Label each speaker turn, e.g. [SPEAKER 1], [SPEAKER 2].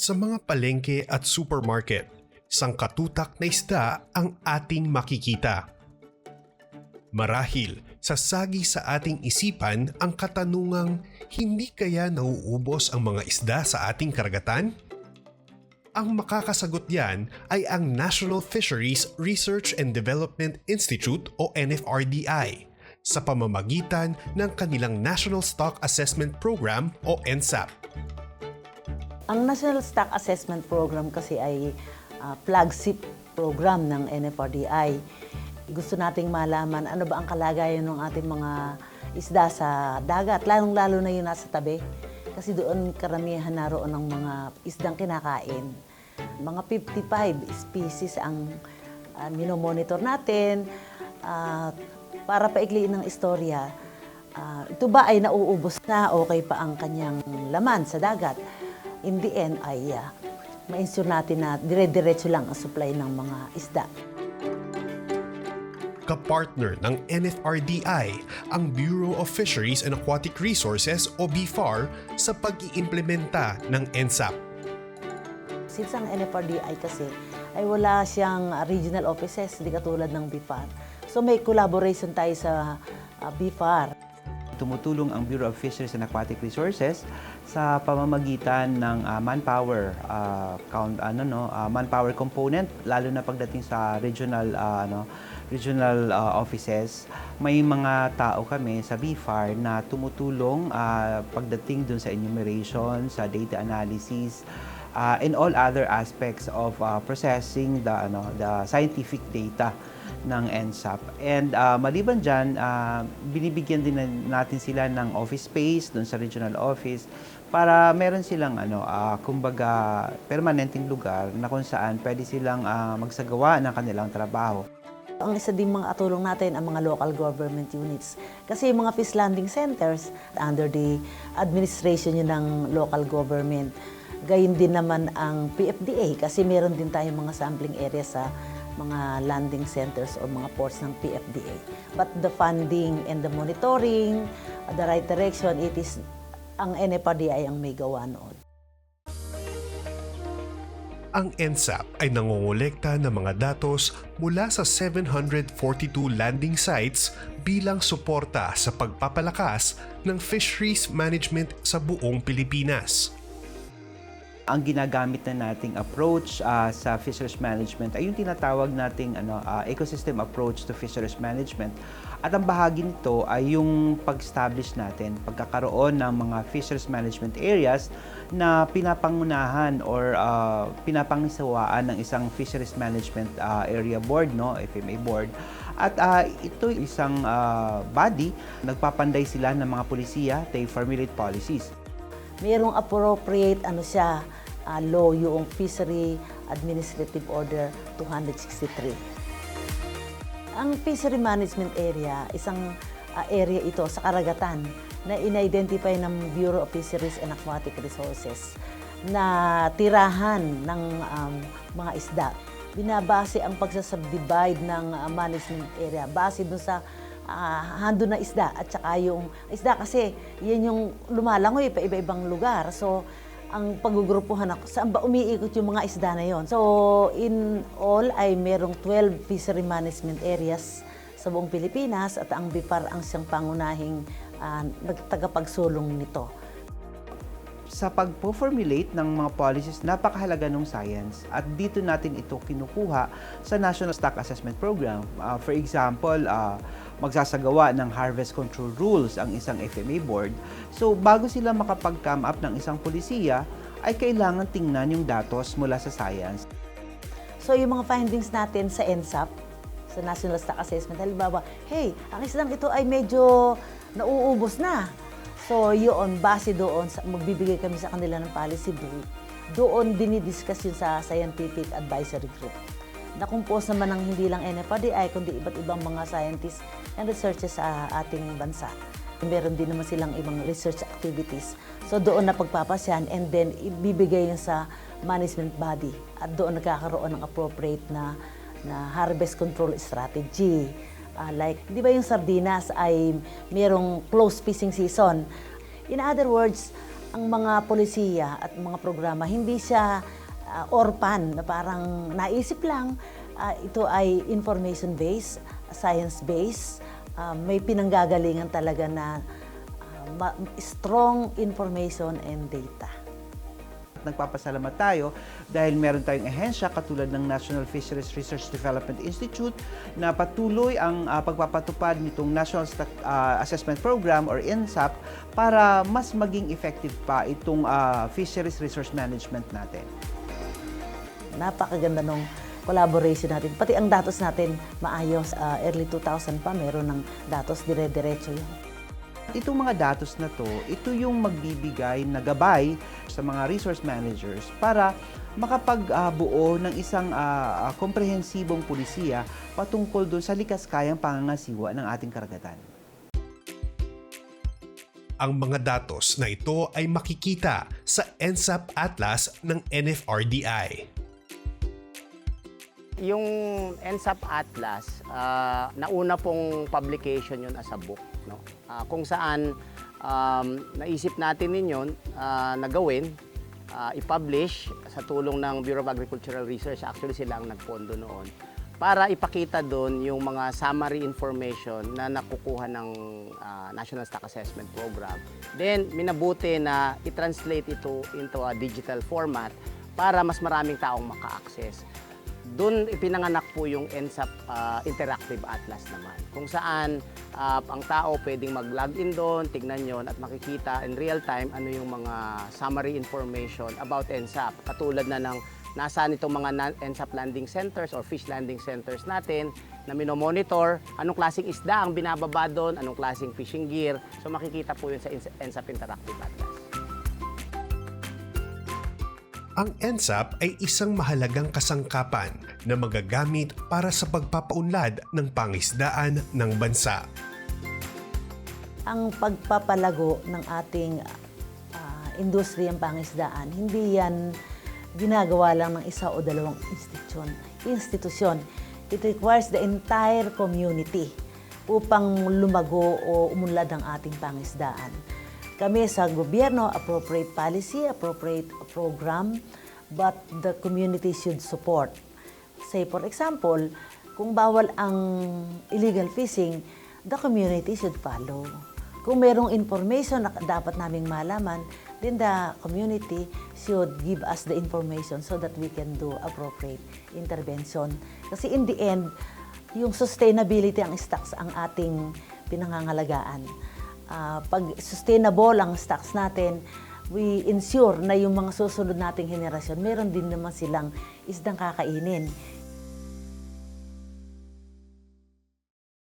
[SPEAKER 1] Sa mga palengke at supermarket, sangkatutak na isda ang ating makikita. Marahil, sasagi sa ating isipan ang katanungang hindi kaya nauubos ang mga isda sa ating karagatan? Ang makakasagot yan ay ang National Fisheries Research and Development Institute o NFRDI sa pamamagitan ng kanilang National Stock Assessment Program o NSAP.
[SPEAKER 2] Ang National Stock Assessment Program kasi ay ah, flagship program ng NFRDI. Gusto nating malaman ano ba ang kalagayan ng ating mga isda sa dagat, lalong-lalo na yung nasa tabi. Kasi doon karamihan naroon ng mga isdang kinakain. Mga 55 species ang ah, minomonitor natin. Ah, para paikliin ng istorya, ah, ito ba ay nauubos na okay pa ang kanyang laman sa dagat? In the end ay ah, ma-ensure natin na dire-diretso lang ang supply ng mga isda.
[SPEAKER 1] Kapartner ng NFRDI ang Bureau of Fisheries and Aquatic Resources o BFAR sa pag-iimplementa ng NSAP.
[SPEAKER 2] Since ang NFRDI kasi ay wala siyang ah, regional offices, hindi katulad ng BIFAR. So may collaboration tayo sa ah, BIFAR.
[SPEAKER 3] Tumutulong ang Bureau of Fisheries and Aquatic Resources sa pamamagitan ng ah, manpower ah, count ano no ah, manpower component lalo na pagdating sa regional ah, ano regional ah, offices. May mga tao kami sa BFAR na tumutulong ah, pagdating dun sa enumeration sa data analysis ah, and all other aspects of ah, processing the ano the scientific data ng NSAP. And ah, maliban dyan, ah, binibigyan din na- natin sila ng office space doon sa regional office para meron silang ano, ah, kumbaga permanenteng lugar na kung saan pwede silang ah, magsagawa ng kanilang trabaho.
[SPEAKER 2] Ang isa din mga atulong natin ang mga local government units. Kasi yung mga fish landing centers under the administration yun ng local government. Gayun din naman ang PFDA kasi meron din tayong mga sampling area sa mga landing centers o mga ports ng PFDA. But the funding and the monitoring, the right direction, it is ang NFRDI ang may gawa noon.
[SPEAKER 1] Ang NSAP ay nangongolekta ng mga datos mula sa 742 landing sites bilang suporta sa pagpapalakas ng fisheries management sa buong Pilipinas.
[SPEAKER 3] Ang ginagamit na nating approach ah, sa fisheries management ay yung tinatawag nating ano, ah, ecosystem approach to fisheries management. At ang bahagi nito ay yung pag-establish natin, pagkakaroon ng mga fisheries management areas na pinapangunahan or ah, pinapangisawaan ng isang fisheries management ah, area board, no, FMA board. At ah, ito isang ah, body, nagpapanday sila ng mga polisiya, they formulate policies.
[SPEAKER 2] mayroong appropriate ano siya ah, law yung Fishery Administrative Order 263. Ang fishery management area, isang ah, area ito sa karagatan na in-identify ng Bureau of Fisheries and Aquatic Resources na tirahan ng um, mga isda. Binabase ang pagsasubdivide ng ah, management area base dun sa ah, hando na isda at saka yung isda kasi yan yung lumalangoy pa iba-ibang lugar. So, ang paggugrupuhan ako, saan ba umiikot yung mga isda na yon? So, in all ay merong 12 fishery management areas sa buong Pilipinas at ang BIPAR ang siyang pangunahing ah, nagtagapagsulong nito.
[SPEAKER 3] Sa pagpo-formulate ng mga policies, napakahalaga ng science at dito natin ito kinukuha sa National Stock Assessment Program. Uh, for example, uh, magsasagawa ng harvest control rules ang isang FMA board. So, bago sila makapag-come up ng isang polisiya, ay kailangan tingnan yung datos mula sa science.
[SPEAKER 2] So yung mga findings natin sa NSAP, sa National Stock Assessment, halimbawa, hey, ang islang ito ay medyo nauubos na. So yun, base doon, magbibigay kami sa kanila ng policy brief. Doon dinidiscuss yun sa Scientific Advisory Group. Na-compose naman ng hindi lang NFRDI, kundi iba't ibang mga scientists and researchers sa ating bansa. Meron din naman silang ibang research activities. So doon na pagpapasyan and then ibibigay yun sa management body at doon nagkakaroon ng appropriate na na harvest control strategy. Ah, like, di ba yung sardinas ay merong close fishing season? In other words, ang mga polisiya at mga programa, hindi siya ah, orphan na parang naisip lang. Ah, ito ay information-based, science-based. Ah, may pinanggagalingan talaga na ma- strong information and data.
[SPEAKER 3] Nagpapasalamat tayo dahil meron tayong ehensya katulad ng National Fisheries Research Development Institute na patuloy ang ah, pagpapatupad nitong National ah, Assessment Program or NSAP para mas maging effective pa itong ah, fisheries resource management natin.
[SPEAKER 2] Napakaganda nung collaboration natin. Pati ang datos natin maayos. Ah, early 2000 pa, meron ng datos dire-diretso yun.
[SPEAKER 3] Itong mga datos na to, ito yung magbibigay na gabay sa mga resource managers para makapagbuo ng isang ah, komprehensibong pulisiya patungkol doon sa likas-kayang pangangasiwa ng ating karagatan.
[SPEAKER 1] Ang mga datos na ito ay makikita sa NSAP Atlas ng NFRDI.
[SPEAKER 4] Yung NSAP Atlas, ah, nauna pong publication yun as a book. No? Ah, kung saan um, naisip natin ninyon ah, na gawin, ah, i-publish sa tulong ng Bureau of Agricultural Research. Actually sila ang nagpondo noon para ipakita doon yung mga summary information na nakukuha ng ah, National Stock Assessment Program. Then, minabuti na i-translate ito into a digital format para mas maraming taong maka-access. Doon ipinanganak po yung NSAP ah, Interactive Atlas naman. Kung saan ah, ang tao pwedeng mag-login doon, tignan yon at makikita in real time ano yung mga summary information about NSAP. Katulad na ng nasaan itong mga NSAP landing centers or fish landing centers natin na minomonitor, anong klaseng isda ang binababa doon, anong klaseng fishing gear. So makikita po yun sa NSAP Interactive Atlas.
[SPEAKER 1] Ang NSAP ay isang mahalagang kasangkapan na magagamit para sa pagpapaunlad ng pangisdaan ng bansa.
[SPEAKER 2] Ang pagpapalago ng ating ah, industriyang pangisdaan, hindi yan ginagawa lang ng isa o dalawang institusyon. institusyon. It requires the entire community upang lumago o umunlad ang ating pangisdaan. Kami sa gobyerno, appropriate policy, appropriate program, but the community should support. Say for example, kung bawal ang illegal fishing, the community should follow. Kung merong information na dapat naming malaman, then the community should give us the information so that we can do appropriate intervention. Kasi in the end, yung sustainability ang stocks ang ating pinangangalagaan. Ah, pag sustainable ang stocks natin, we ensure na yung mga susunod nating henerasyon, meron din naman silang isdang kakainin.